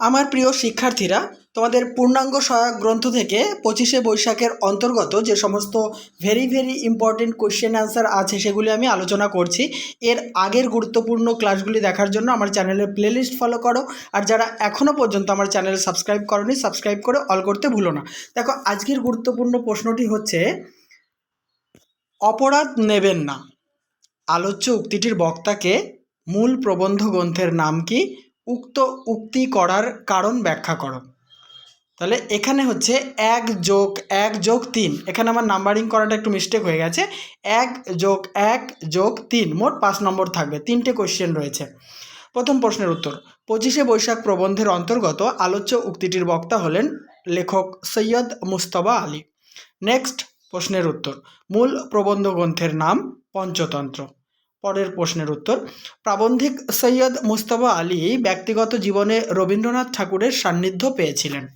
আমার প্রিয় শিক্ষার্থীরা, তোমাদের পূর্ণাঙ্গ সহায়ক গ্রন্থ থেকে পঁচিশে বৈশাখের অন্তর্গত যে সমস্ত very very important question answer আছে সেগুলি আমি আলোচনা করছি। এর আগের গুরুত্বপূর্ণ ক্লাসগুলি দেখার জন্য আমার চ্যানেলের প্লেলিস্ট ফলো করো। আর যারা এখনও পর্যন্ত আমার চ্যানেল সাবস্ক্রাইব করনি সাবস্ক্রাইব করে অল করতে ভুলো না। দেখো, আজকের গুরুত্বপূর্ণ প্রশ্নটি হচ্ছে, অপরাধ নেবেন না। আলোচ্য উক্তিটির বক্তাকে মূল প্রবন্ধ গ্রন্থের নাম কি? উক্ত উক্তি করার কারণ ব্যাখ্যা করো। তাহলে এখানে হচ্ছে এক যোগ এক যোগ তিন। এখানে আমার নাম্বারিং করাটা একটু মিস্টেক হয়ে গেছে। এক যোগ এক যোগ তিন, মোট পাঁচ নম্বর থাকবে। তিনটে কোশ্চেন রয়েছে। প্রথম প্রশ্নের উত্তর, পঁচিশে বৈশাখ প্রবন্ধের অন্তর্গত আলোচ্য উক্তিটির বক্তা হলেন লেখক সৈয়দ মুস্তবা আলী। নেক্সট প্রশ্নের উত্তর, মূল প্রবন্ধ গ্রন্থের নাম পঞ্চতন্ত্র। পরের প্রশ্নের উত্তর। প্রাবন্ধিক সৈয়দ মুস্তফা আলী ব্যক্তিগত জীবনে রবীন্দ্রনাথ ঠাকুরের সান্নিধ্য পেয়েছিলেন।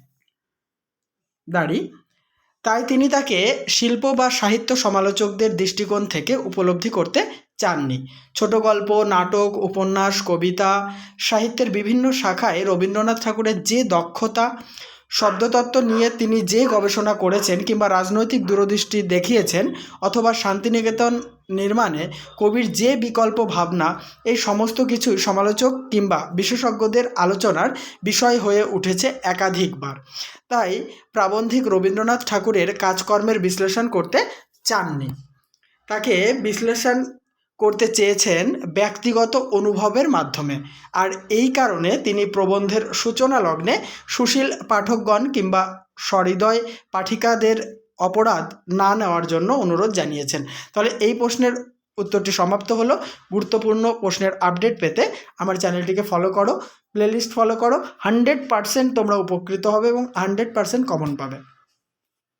দাঁড়ি। তাই তিনি তাকে শিল্প বা সাহিত্য সমালোচকদের দৃষ্টিকোণ থেকে উপলব্ধি করতে চাননি। ছোট গল্প, নাটক, উপন্যাস, কবিতা, সাহিত্যের বিভিন্ন শাখায় রবীন্দ্রনাথ ঠাকুরের যে দক্ষতা, শব্দতত্ত্ব নিয়ে তিনি যে গবেষণা করেছেন কিংবা রাজনৈতিক দূরদৃষ্টি দেখিয়েছেন অথবা শান্তিনিকেতন নির্মাণে কবির যে বিকল্প ভাবনা, এই সমস্ত কিছুই সমালোচক কিংবা বিশেষজ্ঞদের আলোচনার বিষয় হয়ে উঠেছে একাধিকবার। তাই প্রাবন্ধিক রবীন্দ্রনাথ ঠাকুরের কাজকর্মের বিশ্লেষণ করতে চাননি। তাকে বিশ্লেষণ করতে চেয়েছেন ব্যক্তিগত অনুভবের মাধ্যমে। আর এই কারণে তিনি প্রবন্ধের সূচনা লগ্নে সুশীল পাঠকগণ কিংবা সহৃদয় পাঠিকাদের অপরাধ না নেওয়ার জন্য অনুরোধ জানিয়েছেন। তাহলে এই প্রশ্নের উত্তরটি সমাপ্ত হলো। গুরুত্বপূর্ণ প্রশ্নের আপডেট পেতে আমার চ্যানেলটিকে ফলো করো প্লেলিস্ট ফলো করো। হান্ড্রেড পারসেন্ট তোমরা উপকৃত হবে এবং হান্ড্রেড পারসেন্ট কমন পাবে।